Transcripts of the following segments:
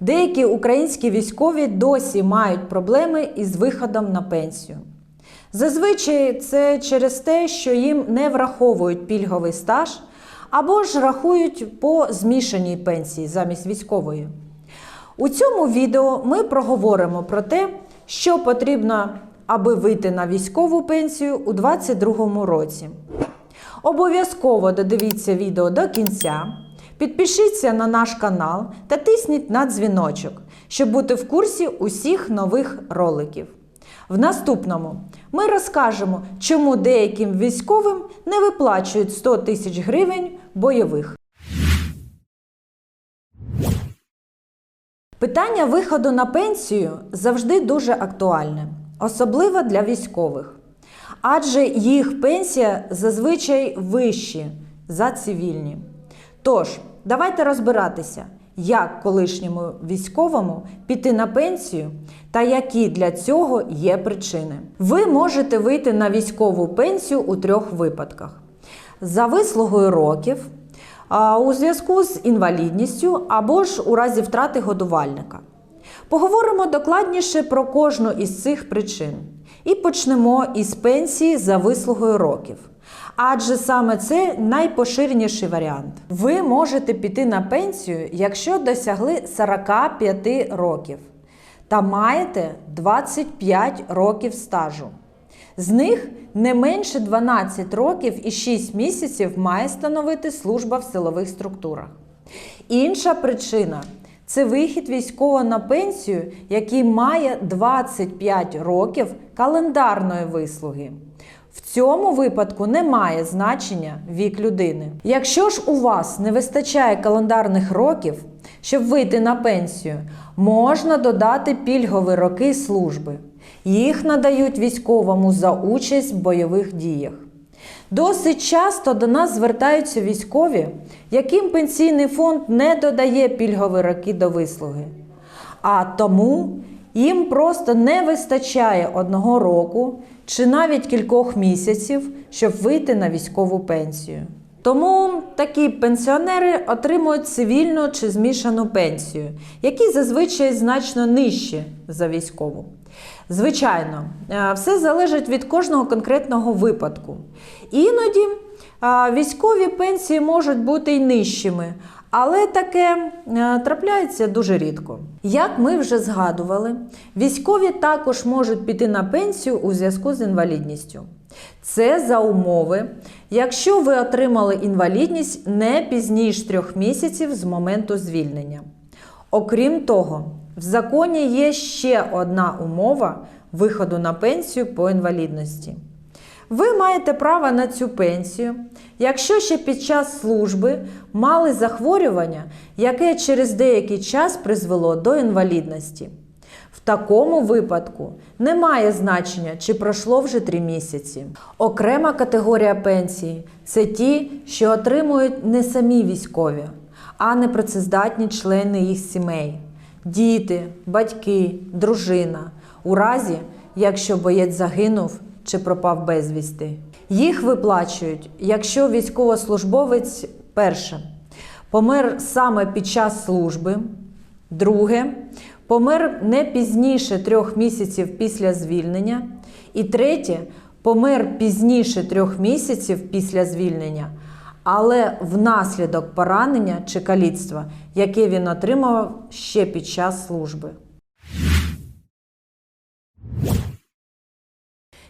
Деякі українські військові досі мають проблеми із виходом на пенсію. Зазвичай це через те, що їм не враховують пільговий стаж або ж рахують по змішаній пенсії замість військової. У цьому відео ми проговоримо про те, що потрібно, аби вийти на військову пенсію у 2022 році. Обов'язково додивіться відео до кінця, підпишіться на наш канал та тисніть на дзвіночок, щоб бути в курсі усіх нових роликів. В наступному ми розкажемо, чому деяким військовим не виплачують 100 тисяч гривень бойових. Питання виходу на пенсію завжди дуже актуальне, особливо для військових. Адже їх пенсія зазвичай вищі за цивільні. Тож, давайте розбиратися, як колишньому військовому піти на пенсію та які для цього є причини. Ви можете вийти на військову пенсію у трьох випадках: за вислугою років, у зв'язку з інвалідністю або ж у разі втрати годувальника. Поговоримо докладніше про кожну із цих причин. І почнемо із пенсії за вислугою років. Адже саме це найпоширеніший варіант. Ви можете піти на пенсію, якщо досягли 45 років та маєте 25 років стажу. З них не менше 12 років і 6 місяців має становити служба в силових структурах. Інша причина це вихід військового на пенсію, який має 25 років календарної вислуги. В цьому випадку немає значення вік людини. Якщо ж у вас не вистачає календарних років, щоб вийти на пенсію, можна додати пільгові роки служби. Їх надають військовому за участь в бойових діях. Досить часто до нас звертаються військові, яким пенсійний фонд не додає пільгові роки до вислуги. А тому їм просто не вистачає одного року чи навіть кількох місяців, щоб вийти на військову пенсію. Тому такі пенсіонери отримують цивільну чи змішану пенсію, які зазвичай значно нижчі за військову. Звичайно, е, все залежить від кожного конкретного випадку. Іноді е, військові пенсії можуть бути й нижчими, але таке е, трапляється дуже рідко. Як ми вже згадували, військові також можуть піти на пенсію у зв'язку з інвалідністю. Це за умови, якщо ви отримали інвалідність не пізніше трьох місяців з моменту звільнення. Окрім того, в законі є ще одна умова виходу на пенсію по інвалідності. Ви маєте право на цю пенсію, якщо ще під час служби мали захворювання, яке через деякий час призвело до інвалідності. В такому випадку немає значення, чи пройшло вже 3 місяці. Окрема категорія пенсії це ті, що отримують не самі військові, а непрацездатні члени їх сімей, діти, батьки, дружина, у разі, якщо боєць загинув чи пропав безвісти. Їх виплачують, якщо військовослужбовець перше помер саме під час служби, друге. Помер не пізніше трьох місяців після звільнення, і третє. Помер пізніше трьох місяців після звільнення, але внаслідок поранення чи каліцтва, яке він отримав ще під час служби.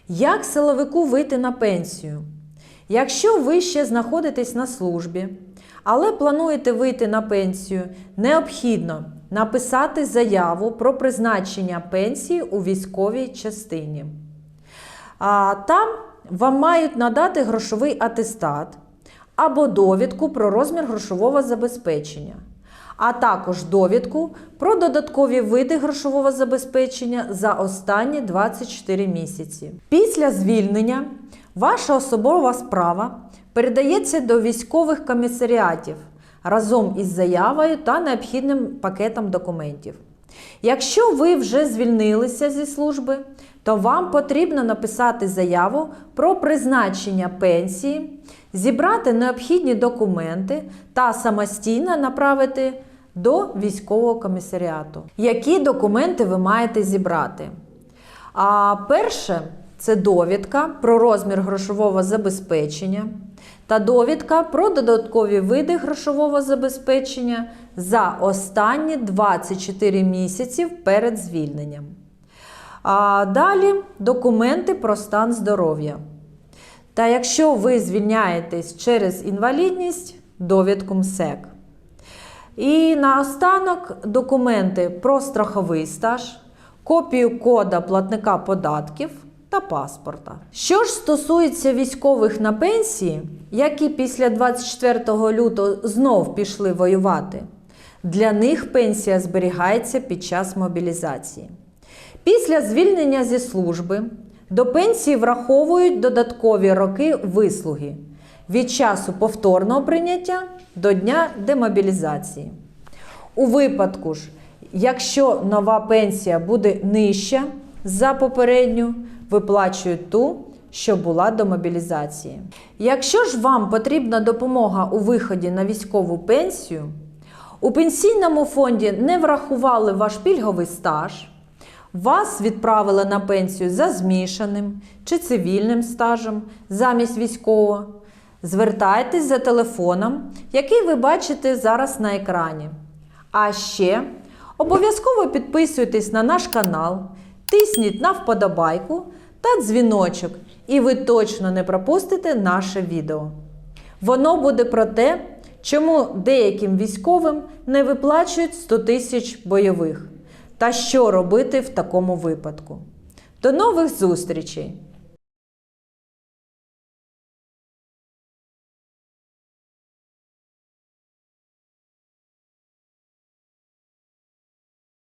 Як силовику вийти на пенсію? Якщо ви ще знаходитесь на службі, але плануєте вийти на пенсію, необхідно написати заяву про призначення пенсії у військовій частині. А там вам мають надати грошовий атестат або довідку про розмір грошового забезпечення, а також довідку про додаткові види грошового забезпечення за останні 24 місяці. Після звільнення ваша особова справа передається до військових комісаріатів разом із заявою та необхідним пакетом документів. Якщо ви вже звільнилися зі служби, то вам потрібно написати заяву про призначення пенсії, зібрати необхідні документи та самостійно направити до військового комісаріату. Які документи ви маєте зібрати? А перше це довідка про розмір грошового забезпечення та довідка про додаткові види грошового забезпечення за останні 24 місяці перед звільненням. А далі документи про стан здоров'я. Та якщо ви звільняєтесь через інвалідність, довідку МСЕК. І наостанок документи про страховий стаж, копію кода платника податків та паспорта. Що ж стосується військових на пенсії, які після 24 лютого знов пішли воювати, для них пенсія зберігається під час мобілізації. Після звільнення зі служби до пенсії враховують додаткові роки вислуги від часу повторного прийняття до дня демобілізації. У випадку ж, якщо нова пенсія буде нижча за попередню, виплачують ту, що була до мобілізації. Якщо ж вам потрібна допомога у виході на військову пенсію, у пенсійному фонді не врахували ваш пільговий стаж, вас відправили на пенсію за змішаним чи цивільним стажем замість військового. Звертайтесь за телефоном, який ви бачите зараз на екрані. А ще обов'язково підписуйтесь на наш канал, тисніть на вподобайку та дзвіночок, і ви точно не пропустите наше відео. Воно буде про те, чому деяким військовим не виплачують 100 тисяч бойових та що робити в такому випадку. До нових зустрічей!